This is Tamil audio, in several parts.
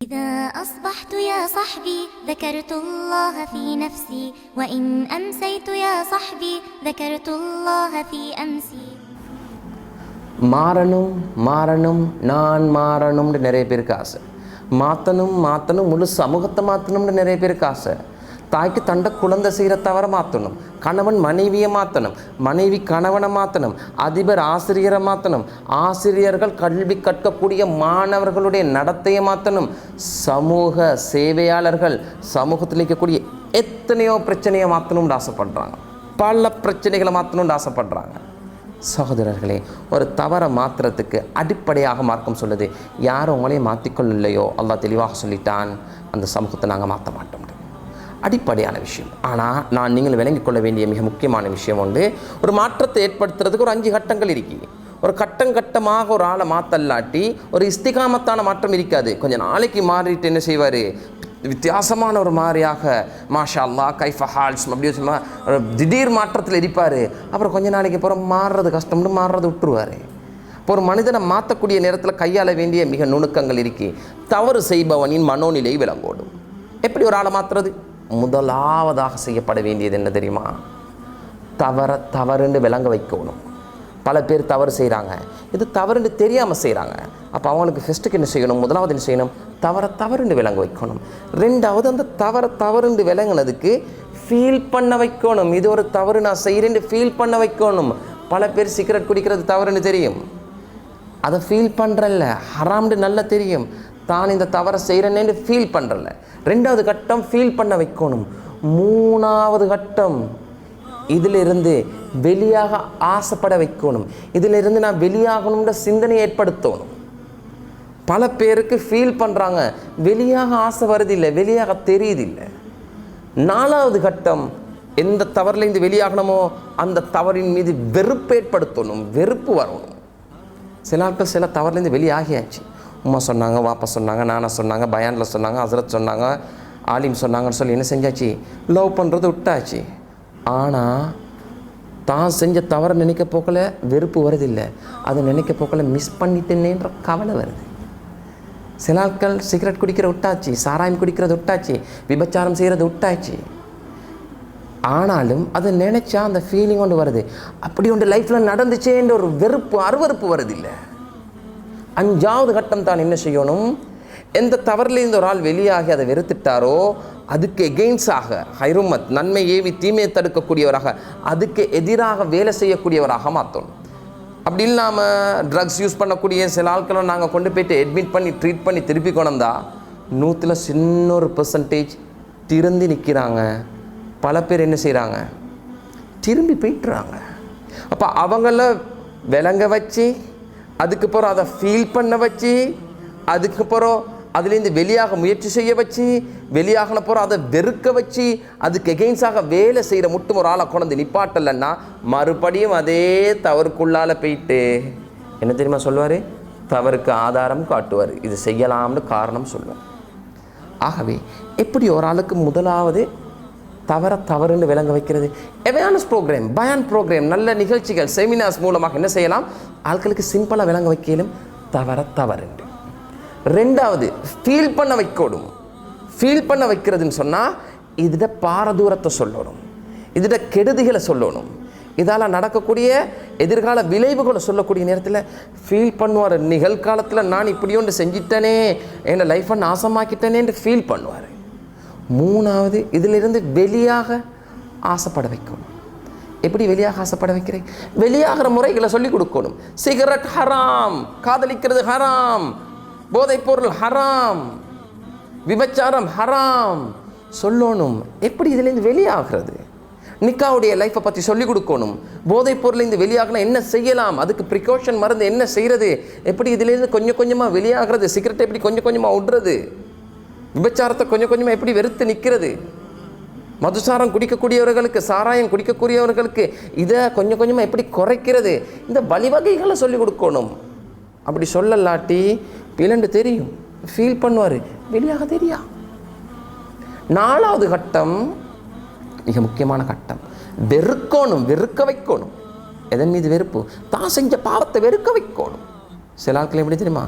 إذا أصبحت يا صحبي ذكرت الله في نفسي وإن أمسيت يا صحبي ذكرت الله في أمسي மாறணும் மாறணும் நான் மாறணும்னு நிறைய பேருக்கு ஆசை மாற்றணும் மாற்றணும் முழு சமூகத்தை மாற்றணும்னு நிறைய பேருக்கு ஆசை தாய்க்கு தண்டை குழந்தை செய்கிற தவிர மாற்றணும் கணவன் மனைவியை மாற்றணும் மனைவி கணவனை மாற்றணும் அதிபர் ஆசிரியரை மாற்றணும் ஆசிரியர்கள் கல்வி கற்கக்கூடிய மாணவர்களுடைய நடத்தையை மாற்றணும் சமூக சேவையாளர்கள் சமூகத்தில் இருக்கக்கூடிய எத்தனையோ பிரச்சனையை மாற்றணும்னு ஆசைப்படுறாங்க. பல பிரச்சனைகளை மாற்றணும்னு ஆசைப்படுறாங்க. சகோதரர்களே ஒரு தவறை மாற்றுறதுக்கு அடிப்படையாக மார்க்கம் சொல்லுது. யாரும் உங்களையும் மாற்றிக்கொள்ளலையோ அல்லா தெளிவாக சொல்லிட்டான். அந்த சமூகத்தை நாங்கள் மாற்ற மாட்டோம் அடிப்படையான விஷயம். ஆனால் நான் நீங்கள் விளங்கிக் கொள்ள வேண்டிய மிக முக்கியமான விஷயம் உண்டு ஒரு மாற்றத்தை ஏற்படுத்துறதுக்கு ஒரு அஞ்சு கட்டங்கள் இருக்குது ஒரு கட்டம் கட்டமாக ஒரு ஆளை மாற்றல்லாட்டி ஒரு இஸ்திகாமத்தான மாற்றம் இருக்காது. கொஞ்சம் நாளைக்கு மாறிட்டு என்ன செய்வார்? வித்தியாசமான ஒரு மாதிரியாக மாஷா அல்லா கைஃபா ஹால்ஸ் அப்படி சொல்லுவாங்க திடீர் மாற்றத்தில் இருப்பார். அப்புறம் கொஞ்ச நாளைக்கு அப்புறம் மாறுறது கஷ்டம்னு மாறுறது விட்டுருவார். இப்போ ஒரு மனிதனை மாற்றக்கூடிய நேரத்தில் கையாள வேண்டிய மிக நுணுக்கங்கள் இருக்கு. தவறு செய்பவனின் மனோநிலை விளங்கோடும். எப்படி ஒரு ஆளை மாற்றுறது முதலாவதாக செய்யப்பட வேண்டியது என்ன தெரியுமா? தவற தவறுன்னு விளங்க வைக்கணும். பல பேர் தவறு செய்கிறாங்க இது தவறுன்னு தெரியாமல் செய்கிறாங்க அப்போ அவங்களுக்கு ஃபஸ்ட்டுக்கு என்ன செய்யணும்? முதலாவது என்ன செய்யணும்? தவற தவறுன்னு விளங்க வைக்கணும். ரெண்டாவது அந்த தவற தவறுன்னு விளங்குனதுக்கு ஃபீல் பண்ண வைக்கணும். இது ஒரு தவறு நான் செய்கிறேன்னு ஃபீல் பண்ண வைக்கணும். பல பேர் சிகரெட் குடிக்கிறது தவறுன்னு தெரியும். அதை ஃபீல் பண்ணுறல்ல ஹராம்னு நல்லா தெரியும். தான் இந்த தவறை செய்கிறேன்னு ஃபீல் பண்ணுறல ரெண்டாவது கட்டம் ஃபீல் பண்ண வைக்கணும். மூணாவது கட்டம் இதிலிருந்து வெளியாக ஆசைப்பட வைக்கணும். இதிலிருந்து நான் வெளியாகணும்ன்ற சிந்தனை ஏற்படுத்தணும். பல பேருக்கு ஃபீல் பண்ணுறாங்க வெளியாக ஆசை வருதில்லை வெளியாக தெரியுதில்லை. நாலாவது கட்டம் எந்த தவறுலேருந்து வெளியாகணுமோ அந்த தவறின் மீது வெறுப்பு ஏற்படுத்தணும் வெறுப்பு வரணும். சில ஆட்கள் சில தவறுலேருந்து வெளியாகியாச்சு. உமா சொன்னாங்க வாப்பா சொன்னாங்க நானா சொன்னாங்க பயானில் சொன்னாங்க ஹசரத் சொன்னாங்க ஆலிம் சொன்னாங்கன்னு சொல்லி என்ன செஞ்சாச்சு? லவ் பண்ணுறது விட்டாச்சு. ஆனால் தான் செஞ்ச தவறை நினைக்க போக்கல வெறுப்பு வருதில்லை. அதை நினைக்க போக்கல மிஸ் பண்ணிட்டேனேன்ற கவலை வருது. சில ஆட்கள் சிகரெட் குடிக்கிற விட்டாச்சு சாராயம் குடிக்கிறது விட்டாச்சு விபச்சாரம் செய்கிறது விட்டாச்சு. ஆனாலும் அதை நினச்சா அந்த ஃபீலிங் ஒன்று வருது. அப்படி ஒன்று லைஃப்பில் நடந்துச்சேன்ற ஒரு வெறுப்பு அருவறுப்பு வருதில்லை. அஞ்சாவது கட்டம் தான் என்ன செய்யணும்? எந்த தவறுலேருந்து ஒரு ஆள் வெளியாகி அதை வெறுத்துட்டாரோ அதுக்கு எகெயின்ஸாக ஹைருமத் நன்மை ஏவி தீமையை தடுக்கக்கூடியவராக அதுக்கு எதிராக வேலை செய்யக்கூடியவராக மாற்றணும். அப்படி இல்லாமல் ட்ரக்ஸ் யூஸ் பண்ணக்கூடிய சில ஆட்களை நாங்கள் கொண்டு போயிட்டு அட்மிட் பண்ணி ட்ரீட் பண்ணி திருப்பி கொண்டா நூற்றில் சின்ன ஒரு பர்சன்டேஜ் திறந்து நிற்கிறாங்க பல பேர் என்ன செய்கிறாங்க திரும்பி போயிட்டுறாங்க. அப்போ அவங்கள விளங்க வச்சு அதுக்கப்புறம் அதை ஃபீல் பண்ண வச்சு அதுக்கப்புறம் அதுலேருந்து வெளியாக முயற்சி செய்ய வச்சு வெளியாகின அதை வெறுக்க வச்சு அதுக்கு எகெயின்ஸாக வேலை செய்கிற மட்டும் ஒரு ஆளை கொண்டு நிப்பாட்டலைன்னா மறுபடியும் அதே தவறுக்குள்ளால் போயிட்டு என்ன தெரியுமா சொல்லுவார்? தவறுக்கு ஆதாரம் காட்டுவார். இது செய்யலாம்னு காரணம் சொல்லுவார். ஆகவே எப்படி ஒரு ஆளுக்கு முதலாவது தவற தவறுன்னு விளங்க வைக்கிறது. அவேர்னஸ் ப்ரோக்ராம் பயான் ப்ரோக்ராம் நல்ல நிகழ்ச்சிகள் செமினார்ஸ் மூலமாக என்ன செய்யலாம்? ஆட்களுக்கு சிம்பிளாக விளங்க வைக்கலும் தவற தவறுண்டு. ரெண்டாவது ஃபீல் பண்ண வைக்கணும் ஃபீல் பண்ண வைக்கிறதுன்னு சொன்னால் இதிட பாரதூரத்தை சொல்லணும். இதிட கெடுதிகளை சொல்லணும். இதால் நடக்கக்கூடிய எதிர்கால விளைவுகளை சொல்லக்கூடிய நேரத்தில் ஃபீல் பண்ணுவார். நிகழ்காலத்தில் நான் இப்படி ஒன்று செஞ்சிட்டனே என்னை லைஃப்பை நாசமாக்கிட்டேனேன்னு ஃபீல் பண்ணுவார். மூணாவது இதிலிருந்து வெளியாக ஆசைப்பட வைக்கணும். எப்படி வெளியாக ஆசைப்பட வைக்கிறேன்? வெளியாகிற முறைகளை சொல்லிக் கொடுக்கணும். சிகரெட் ஹராம் காதலிக்கிறது ஹராம் போதைப்பொருள் ஹராம் விபச்சாரம் ஹராம். சொல்லணும் எப்படி இதுலேருந்து வெளியாகிறது? நிக்காவுடைய லைஃப்பை பற்றி சொல்லிக் கொடுக்கணும். போதைப் பொருள்லேருந்து வெளியாகினா என்ன செய்யலாம்? அதுக்கு ப்ரிகாஷன் மருந்து என்ன செய்கிறது எப்படி இதுலேருந்து கொஞ்சம் கொஞ்சமாக வெளியாகிறது? சிகரெட்டை எப்படி கொஞ்சம் கொஞ்சமாக விடுறது விபச்சாரத்தை கொஞ்சம் கொஞ்சமாக எப்படி வெறுத்து நிற்கிறது மதுசாரம் குடிக்கக்கூடியவர்களுக்கு சாராயம் குடிக்கக்கூடியவர்களுக்கு இதை கொஞ்சம் கொஞ்சமாக எப்படி குறைக்கிறது? இந்த வழிவகைகளை சொல்லிக் கொடுக்கணும். அப்படி சொல்லலாட்டி பிளண்டு தெரியும். ஃபீல் பண்ணுவார். வெளியாக தெரியா? நாலாவது கட்டம் மிக முக்கியமான கட்டம். வெறுக்கணும் வெறுக்க வைக்கணும். எதன் மீது வெறுப்பு? தான் செஞ்ச பாவத்தை வெறுக்க வைக்கணும். சில ஆட்கள் எப்படி தெரியுமா?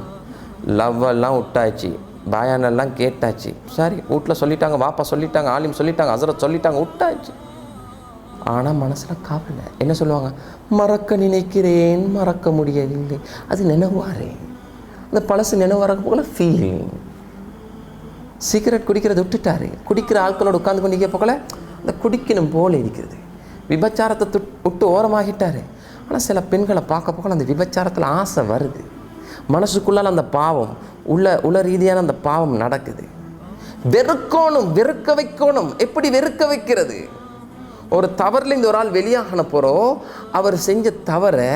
லவ் எல்லாம் விட்டாச்சு. பாயானெல்லாம் கேட்டாச்சு. சரி வீட்டில் சொல்லிட்டாங்க வாப்பா சொல்லிட்டாங்க ஆலிம் சொல்லிட்டாங்க அசரத் சொல்லிட்டாங்க விட்டாச்சு. ஆனால் மனசில் காவலை என்ன சொல்லுவாங்க? மறக்க நினைக்கிறேன் மறக்க முடியவில்லை. அது நினைவாரே அந்த பழசு நினைவார போல ஃபீலிங் சிகரெட் குடிக்கிறத விட்டுட்டாரு. குடிக்கிற ஆட்களோட உட்காந்து கொண்டிருக்க போகல அந்த குடிக்கணும் போல இருக்கிறது. விபச்சாரத்தை துட் விட்டு ஓரமாகிட்டாரு. ஆனால் சில பெண்களை பார்க்க போகல அந்த விபச்சாரத்தில் ஆசை வருது. மனசுக்குள்ளால் அந்த பாவம் உள்ள உள்ள ரீதியான அந்த பாவம் நடக்குது. வெறுக்கணும் வெறுக்க வைக்கணும். எப்படி வெறுக்க வைக்கிறது? ஒரு தவறுலேருந்து ஒரு ஆள் வெளியாகன போகிறோம் அவர் செஞ்ச தவறை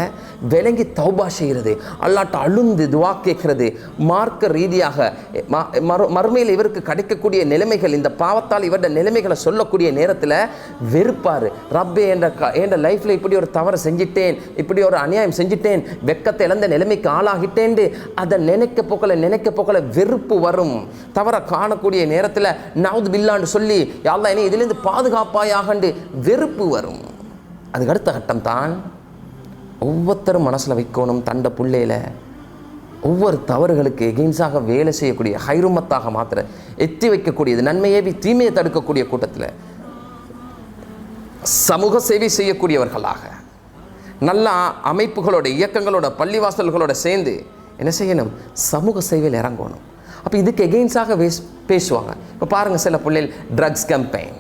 விளங்கி தௌபா செய்கிறது. அல்லாட்ட அழுந்து துவா கேட்கிறது. மார்க்க ரீதியாக ம- மறுமையில் இவருக்கு கிடைக்கக்கூடிய நிலைமைகள் இந்த பாவத்தால் இவருடைய நிலைமைகளை சொல்லக்கூடிய நேரத்தில் வெறுப்பார். ரப்பே என்ற க என்ற லைஃப்பில் இப்படி ஒரு தவறை செஞ்சிட்டேன் இப்படி ஒரு அநியாயம் செஞ்சிட்டேன் வெக்கத்தை இழந்த நிலைமைக்கு ஆளாகிட்டேன்ட்டு அதை நினைக்க போக்கல நினைக்க போக்கல வெறுப்பு வரும். தவறை காணக்கூடிய நேரத்தில் நவுது பில்லான்னு சொல்லி யாழ்லா இனி இதுலேருந்து பாதுகாப்பாயாகண்டு. வெறுப்பு வரும். அதுக்கு அடுத்த கட்டம் தான் ஒவ்வொருத்தரும் மனசில் வைக்கணும் தண்ட புள்ளையில ஒவ்வொரு தவறுகளுக்கு எகெயின்ஸாக வேலை செய்யக்கூடிய ஹைருமத்தாக மாத்திர எத்தி வைக்கக்கூடியது நன்மையேவி தீமையை தடுக்கக்கூடிய கூட்டத்தில் சமூக சேவை செய்யக்கூடியவர்களாக நல்ல அமைப்புகளோட இயக்கங்களோட பள்ளிவாசல்களோட சேர்ந்து என்ன செய்யணும்? சமூக சேவையில் இறங்கணும். அப்போ இதுக்கு எகெயின்ஸாக பேசுவாங்க. இப்போ பாருங்கள் சில பிள்ளைகள் ட்ரக்ஸ் கம்பெயின்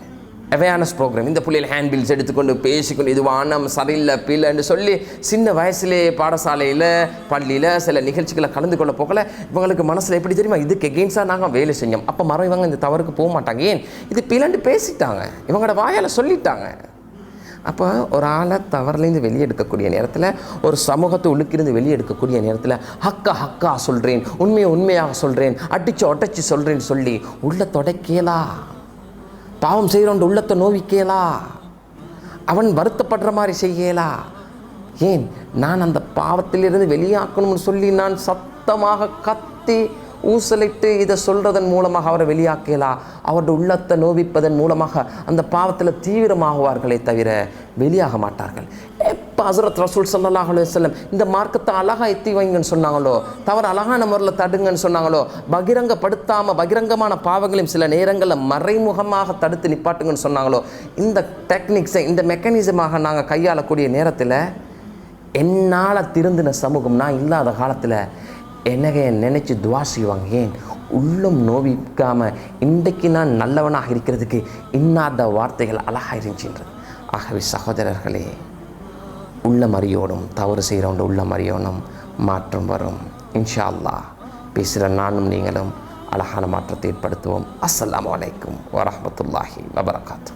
அவேர்னஸ் ப்ரோக்ராம் இந்த பிள்ளைகள் ஹேண்ட் பில்ஸ் எடுத்துக்கொண்டு பேசிக்கொண்டு இது வானம் சரியில்லை பிள்ளைன்னு சொல்லி சின்ன வயசுலே பாடசாலையில் பள்ளியில் சில நிகழ்ச்சிகளை கலந்து கொள்ள போகல. இவங்களுக்கு மனசில் எப்படி தெரியுமா? இதுக்கு எகெயின்ஸாக நாங்கள் வேலை செஞ்சோம். அப்போ மரம் இவங்க இந்த தவறுக்கு போக மாட்டாங்க. ஏன்? இது பிள்ளைண்டு பேசிட்டாங்க. இவங்களோட வாயால் சொல்லிட்டாங்க. அப்போ ஒரு ஆளை தவறுலேருந்து வெளியே எடுக்கக்கூடிய நேரத்தில் ஒரு சமூகத்தை உள்ளுக்கிருந்து வெளியே எடுக்கக்கூடிய நேரத்தில் ஹக்கா ஹக்கா சொல்கிறேன் உண்மையை உண்மையாக சொல்கிறேன் அடித்து ஒட்டச்சி சொல்கிறேன்னு சொல்லி உள்ள தொடக்கேலா. பாவம் செய்கிறவன் உள்ளத்தை நோவிக்கேலா? அவன் வருத்தப்படுற மாதிரி செய்யலா? ஏன் நான் அந்த பாவத்திலிருந்து வெளியாக்கணும்னு சொல்லி நான் சத்தமாக கத்தி ஊசலிட்டு இதை சொல்கிறதன் மூலமாக அவரை வெளியாக்கலா? அவருடைய உள்ளத்தை நோவிப்பதன் மூலமாக அந்த பாவத்தில் தீவிரமாகுவார்களே தவிர வெளியாக மாட்டார்கள். எப்போ ஹசரத் ரசூல் சல்லாஹ் அலுவலம் இந்த மார்க்கத்தை அழகாக எத்தி வைங்கன்னு சொன்னாங்களோ? தவறு அழகான முறையில் தடுங்கன்னு சொன்னாங்களோ? பகிரங்கப்படுத்தாமல் பகிரங்கமான பாவங்களையும் சில நேரங்களில் மறைமுகமாக தடுத்து நிப்பாட்டுங்கன்னு சொன்னாங்களோ? இந்த டெக்னிக்ஸை இந்த மெக்கானிசமாக நாங்கள் கையாளக்கூடிய நேரத்தில் என்னால் திருந்தின சமூகம் நான் இல்லாத காலத்தில் என்னக நினச்சி துவா செய்வாங்க. ஏன்? உள்ளம் நோவிக்காமல் இன்றைக்கு நான் நல்லவனாக இருக்கிறதுக்கு இன்னாத வார்த்தைகள் அழகாக இருந்துச்சுன்றது. ஆகவே சகோதரர்களே உள்ள மறியோடும் தவறு செய்கிறவங்க உள்ள மறியோனும் மாற்றம் வரும். இன்ஷா அல்லாஹ் பேசுகிற நானும் நீங்களும் அழகான மாற்றத்தை ஏற்படுத்துவோம். அஸ்லாம் அலைக்கும் வரமத்துல்லாஹி வபரகாத்தூ